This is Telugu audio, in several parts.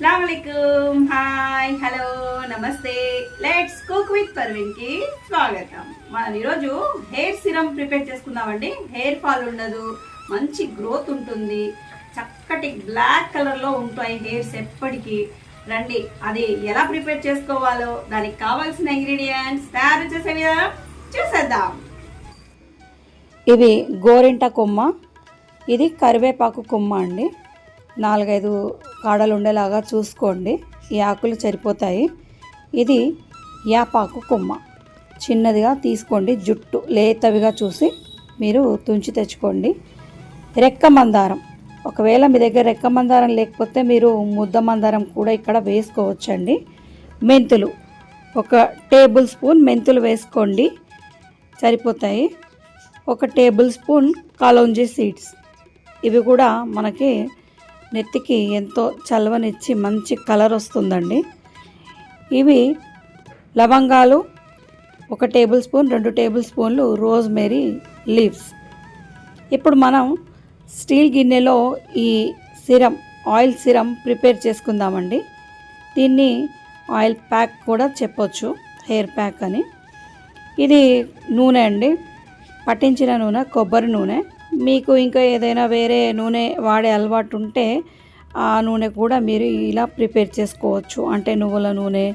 అస్సలాముఅలైకుం హాయ్ హలో నమస్తే. లెట్స్ కుక్ విత్ పర్వీన్కి స్వాగతం. మనం ఈరోజు హెయిర్ సిరమ్ ప్రిపేర్ చేసుకుందామండి. హెయిర్ ఫాల్ ఉండదు. మంచి గ్రోత్ ఉంటుంది. చక్కటి బ్లాక్ కలర్లో ఉంటాయి హెయిర్స్ ఎప్పటికీ. రండి. అది ఎలా ప్రిపేర్ చేసుకోవాలో దానికి కావాల్సిన ఇంగ్రీడియంట్స్ తయారు చేసే విధానం చూసేద్దాం. ఇది గోరింట కొమ్మ. ఇది కరివేపాకు కొమ్మ అండి. నాలుగైదు కాడలు ఉండేలాగా చూసుకోండి. ఈ ఆకులు సరిపోతాయి. ఇది యాపాకు కొమ్మ. చిన్నదిగా తీసుకోండి. జుట్టు లేతవిగా చూసి మీరు తుంచి తెచ్చుకోండి. రెక్క మందారం. ఒకవేళ మీ దగ్గర రెక్క మందారం లేకపోతే మీరు ముద్ద మందారం కూడా ఇక్కడ వేసుకోవచ్చండి. మెంతులు. ఒక టేబుల్ స్పూన్ మెంతులు వేసుకోండి. సరిపోతాయి. ఒక టేబుల్ స్పూన్ కలోంజీ సీడ్స్. ఇవి కూడా మనకి నెత్తికి ఎంతో చలవనిచ్చి మంచి కలర్ వస్తుందండి. ఇవి లవంగాలు ఒక టేబుల్ స్పూన్ రెండు టేబుల్ స్పూన్లు రోజ్మెరీ లీవ్స్. ఇప్పుడు మనం స్టీల్ గిన్నెలో ఈ సిరం ఆయిల్ సిరం ప్రిపేర్ చేసుకుందామండి. దీన్ని ఆయిల్ ప్యాక్ కూడా చెప్పొచ్చు హెయిర్ ప్యాక్ అని. ఇది నూనె అండి పట్టించిన నూనె కొబ్బరి నూనె. మీకు ఇంకా ఏదైనా వేరే నూనె వాడే అలవాటు ఉంటే ఆ నూనె కూడా మీరు ఇలా ప్రిపేర్ చేసుకోవచ్చు. అంటే నువ్వుల నూనె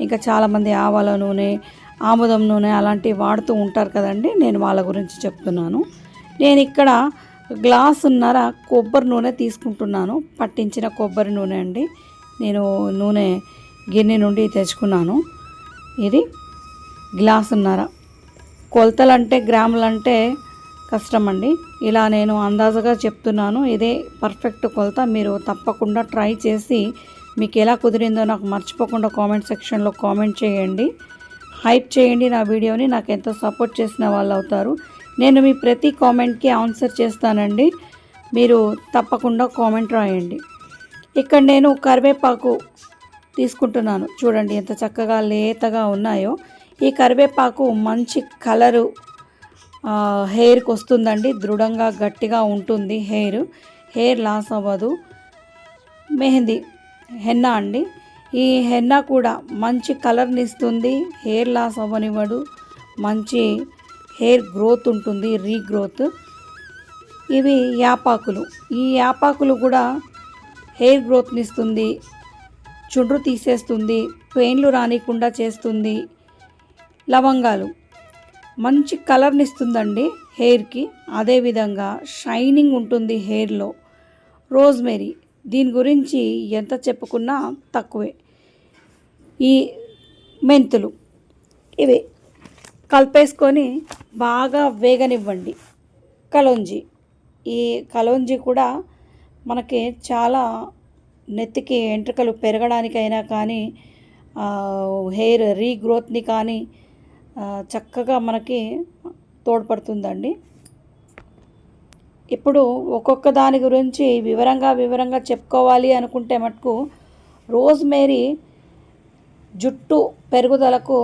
ఇంకా చాలామంది ఆవాల నూనె ఆముదం నూనె అలాంటివి వాడుతూ ఉంటారు కదండి. నేను వాళ్ళ గురించి చెప్తున్నాను. నేను ఇక్కడ గ్లాసున్నర కొబ్బరి నూనె తీసుకుంటున్నాను. పట్టించిన కొబ్బరి నూనె అండి. నేను నూనె గిన్నె నుండి తెచ్చుకున్నాను. ఇది గ్లాసున్నర. కొలతలంటే గ్రాములంటే కష్టం అండి ఇలా నేను అందాజుగా చెప్తున్నాను. ఇదే పర్ఫెక్ట్ కొలత. మీరు తప్పకుండా ట్రై చేసి మీకు ఎలా కుదిరిందో నాకు మర్చిపోకుండా కామెంట్ సెక్షన్లో కామెంట్ చేయండి. హైప్ చేయండి నా వీడియోని. నాకు ఎంతో సపోర్ట్ చేసిన వాళ్ళు అవుతారు. నేను మీ ప్రతి కామెంట్కి ఆన్సర్ చేస్తానండి. మీరు తప్పకుండా కామెంట్ రాయండి. ఇక్కడ నేను కరివేపాకు తీసుకుంటున్నాను. చూడండి ఎంత చక్కగా లేతగా ఉన్నాయో. ఈ కరివేపాకు మంచి కలరు హెయిర్కి వస్తుందండి. దృఢంగా గట్టిగా ఉంటుంది హెయిర్. హెయిర్ లాస్ అవ్వదు. మెహందీ హెన్నా అండి. ఈ హెన్నా కూడా మంచి కలర్ని ఇస్తుంది. హెయిర్ లాస్ అవ్వనివ్వడు మంచి హెయిర్ గ్రోత్ ఉంటుంది రీగ్రోత్. ఇవి యాపాకులు. ఈ యాపాకులు కూడా హెయిర్ గ్రోత్ని ఇస్తుంది. చుండ్రు తీసేస్తుంది. పెయిన్లు రానికుండా చేస్తుంది. లవంగాలు. మంచి కలర్ని ఇస్తుందండి హెయిర్కి. అదేవిధంగా షైనింగ్ ఉంటుంది హెయిర్లో. రోజ్మెరీ దీని గురించి ఎంత చెప్పుకున్నా తక్కువే. ఈ మెంతులు ఇవి. కలిపేసుకొని బాగా వేగనివ్వండి. కలోంజీ ఈ కలోంజీ కూడా మనకి చాలా నెత్తికి ఎంట్రుకలు పెరగడానికైనా కానీ హెయిర్ రీగ్రోత్ని కానీ చక్కగా మనకి తోడ్పడుతుందండి. ఇప్పుడు ఒక్కొక్క దాని గురించి వివరంగా వివరంగా చెప్పుకోవాలి అనుకుంటే మటుకు రోజ్మేరీ జుట్టు పెరుగుదలకు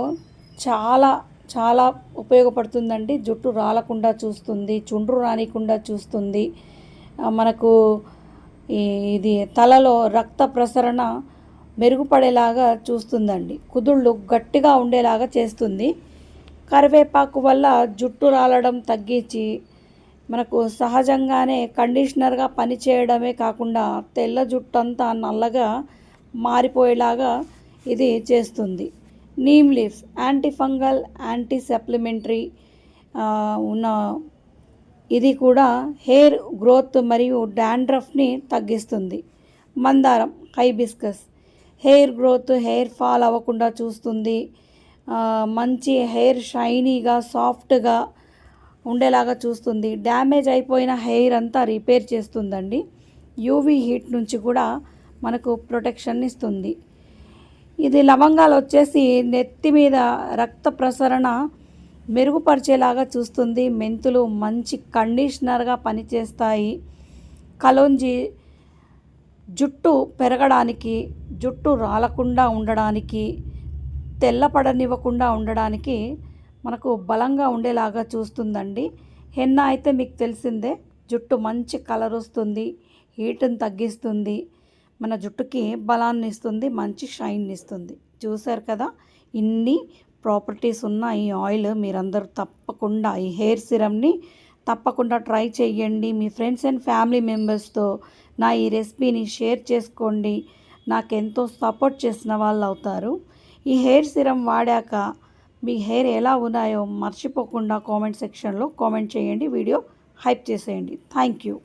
చాలా చాలా ఉపయోగపడుతుందండి. జుట్టు రాలకుండా చూస్తుంది చుండ్రు రానికుండా చూస్తుంది. మనకు ఈ ఇది తలలో రక్త ప్రసరణ మెరుగుపడేలాగా చూస్తుందండి. కుదుళ్ళు గట్టిగా ఉండేలాగా చేస్తుంది. కరివేపాకు వల్ల జుట్టు రాలడం తగ్గించి మనకు సహజంగానే కండిషనర్గా పనిచేయడమే కాకుండా తెల్ల జుట్టు అంతా నల్లగా మారిపోయేలాగా ఇది చేస్తుంది. Neem leaves anti fungal anti supplementary ఉన్న ఇది కూడా హెయిర్ గ్రోత్ మరియు డాండ్రఫ్ని తగ్గిస్తుంది. మందారం hibiscus hair growth hair fall అవ్వకుండా చూస్తుంది. మంచి హెయిర్ షైనీగా సాఫ్ట్గా ఉండేలాగా చూస్తుంది. డ్యామేజ్ అయిపోయిన హెయిర్ అంతా రిపేర్ చేస్తుందండి. యూవీ హీట్ నుంచి కూడా మనకు ప్రొటెక్షన్ ఇస్తుంది. ఇది లవంగాలు వచ్చేసి నెత్తి మీద రక్త ప్రసరణ మెరుగుపరిచేలాగా చూస్తుంది. మెంతులు మంచి కండిషనర్గా పనిచేస్తాయి. కలోంజి జుట్టు పెరగడానికి జుట్టు రాలకుండా ఉండడానికి తెల్లపడనివ్వకుండా ఉండడానికి మనకు బలంగా ఉండేలాగా చూస్తుందండి. హెన్నా అయితే మీకు తెలిసిందే జుట్టు మంచి కలర్ వస్తుంది హీట్ని తగ్గిస్తుంది మన జుట్టుకి బలాన్ని ఇస్తుంది మంచి షైన్ ఇస్తుంది. చూసారు కదా ఇన్ని ప్రాపర్టీస్ ఉన్న ఈ ఆయిల్ మీరందరూ తప్పకుండా ఈ హెయిర్ సిరమ్ని తప్పకుండా ట్రై చేయండి మీ ఫ్రెండ్స్ అండ్ ఫ్యామిలీ మెంబర్స్తో నా ఈ రెసిపీని షేర్ చేసుకోండి. నాకెంతో సపోర్ట్ చేసిన వాళ్ళు అవుతారు ఈ హెయిర్ సిరం వాడాక మీ హెయిర్ ఎలా ఉన్నాయో మర్చిపోకుండా కామెంట్ సెక్షన్లో కామెంట్ చేయండి. వీడియో హైప్ చేసేయండి. Thank you.